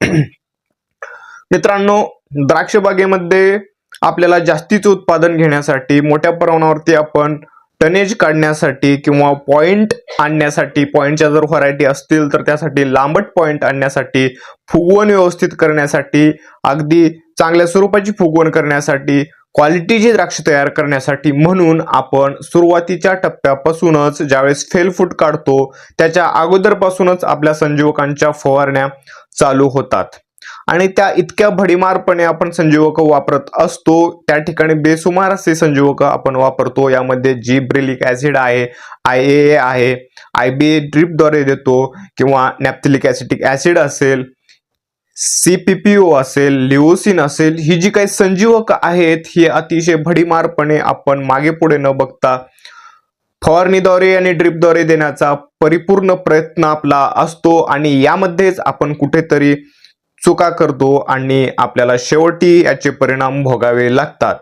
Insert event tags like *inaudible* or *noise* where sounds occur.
*clears throat* मित्रांनो द्राक्ष बागेमध्ये आपल्याला जास्तीचं उत्पादन घेण्यासाठी मोठ्या प्रमाणावरती आपण टनेज काढण्यासाठी किंवा पॉइंट आणण्यासाठी पॉइंटच्या जर व्हरायटी असतील तर त्यासाठी लांबट पॉइंट आणण्यासाठी फुगवण व्यवस्थित करण्यासाठी अगदी चांगल्या स्वरूपाची फुगवण करण्यासाठी क्वालिटीची द्राक्ष तयार करण्यासाठी म्हणून आपण सुरुवातीच्या टप्प्यापासूनच ज्यावेळेस फेल फूट काढतो त्याच्या अगोदरपासूनच आपल्या संजीवकांच्या फवारण्या चालू होतात. आणि त्या इतक्या भडीमारपणे आपण संजीवक वापरत असतो त्या ठिकाणी बेसुमार असे संजीवक आपण वापरतो यामध्ये जी ब्रिलिक ऍसिड आहे आय ए आहे आय बी ए ड्रीपद्वारे देतो किंवा नॅप्थिलिक ऍसिटिक ऍसिड असेल सीपीपीओ असेल लिओसिन असेल ही जी काही संजीवक आहेत ही अतिशय भडीमारपणे आपण मागे पुढे न बघता फवारणीद्वारे आणि ड्रिपद्वारे देण्याचा परिपूर्ण प्रयत्न आपला असतो आणि यामध्येच आपण कुठेतरी चुका करतो आणि आपल्याला शेवटी याचे परिणाम भोगावे लागतात.